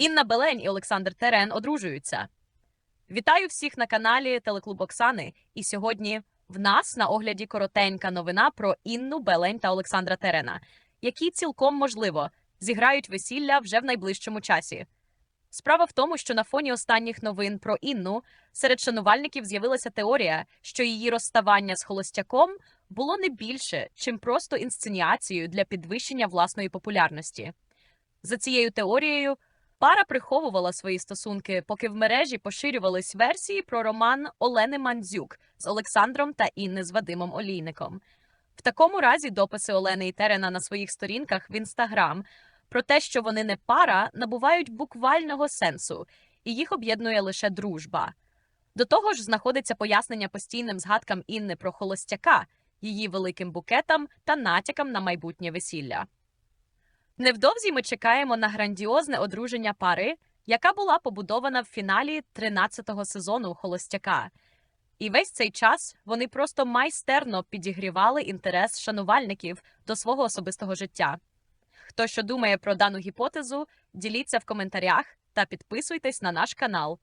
Інна Белень і Олександр Терен одружуються. Вітаю всіх на каналі Телеклуб Оксани. І сьогодні в нас на огляді коротенька новина про Інну Белень та Олександра Терена, які цілком можливо зіграють весілля вже в найближчому часі. Справа в тому, що на фоні останніх новин про Інну серед шанувальників з'явилася теорія, що її розставання з холостяком було не більше, чим просто інсценіацією для підвищення власної популярності. За цією теорією, пара приховувала свої стосунки, поки в мережі поширювались версії про роман Олени Мандзюк з Олександром та Інни з Вадимом Олійником. В такому разі дописи Олени і Терена на своїх сторінках в інстаграм про те, що вони не пара, набувають буквального сенсу, і їх об'єднує лише дружба. До того ж, знаходиться пояснення постійним згадкам Інни про холостяка, її великим букетам та натякам на майбутнє весілля. Невдовзі ми чекаємо на грандіозне одруження пари, яка була побудована в фіналі 13-го сезону Холостяка. І весь цей час вони просто майстерно підігрівали інтерес шанувальників до свого особистого життя. Хто що думає про дану гіпотезу, діліться в коментарях та підписуйтесь на наш канал.